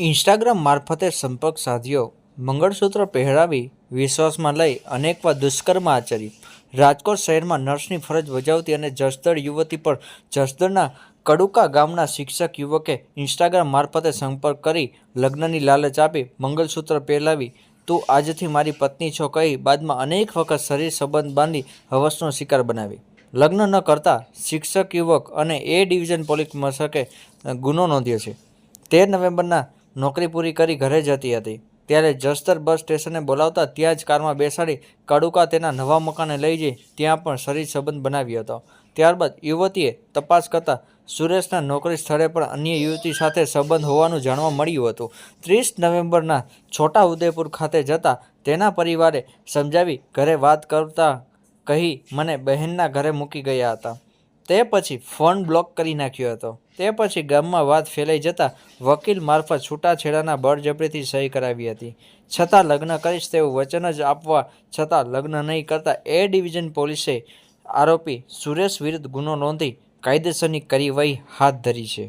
Instagram મારફતે સંપર્ક સાધ્યો. મંગળસૂત્ર પહેરાવી વિશ્વાસમાં લઈ અનેકવાર દુષ્કર્મ આચર્યું. રાજકોટ શહેરમાં નર્સની ફરજ બજાવતી અને જસદળ યુવતી પર જસદળના કડુકા ગામના શિક્ષક યુવકે ઇન્સ્ટાગ્રામ મારફતે સંપર્ક કરી લગ્નની લાલચ આપી મંગળસૂત્ર પહેરાવી તું આજથી મારી પત્ની છો કહી બાદમાં અનેક વખત શરીર સંબંધ બાંધી હવસનો શિકાર બનાવી. લગ્ન ન કરતા શિક્ષક યુવક અને એ ડિવિઝન પોલીસ મથકે ગુનો નોંધ્યો છે. તેર નવેમ્બરના નોકરી પૂરી કરી ઘરે જતી હતી. ત્યારે જસ્તર બસ સ્ટેશને બોલાવતા ત્યાં જ કારમાં બેસાડી કડુકા તેના નવા મકાને લઈ જઈ ત્યાં પણ શરીર સંબંધ બનાવ્યો હતો. ત્યારબાદ યુવતીએ તપાસ કરતા સુરેશના નોકરી સ્થળે પણ અન્ય યુવતી સાથે સંબંધ હોવાનું જાણવા મળ્યું હતું. ત્રીસ નવેમ્બરના છોટા ઉદયપુર ખાતે જતા તેના પરિવારે સમજાવી ઘરે વાત કરતા કહી મને બહેનના ઘરે મૂકી ગયા હતા. તે પછી ફોન બ્લોક કરી નાખ્યો હતો. તે પછી ગામમાં વાત ફેલાઈ જતાં વકીલ મારફત છૂટાછેડાના બળજબરીથી સહી કરાવી હતી. છતાં લગ્ન કરીશ તેવું વચન જ આપવા છતાં લગ્ન નહીં કરતા એ ડિવિઝન પોલીસે આરોપી સુરેશ વિરુદ્ધ ગુનો નોંધી કાયદેસરની કાર્યવાહી હાથ ધરી છે.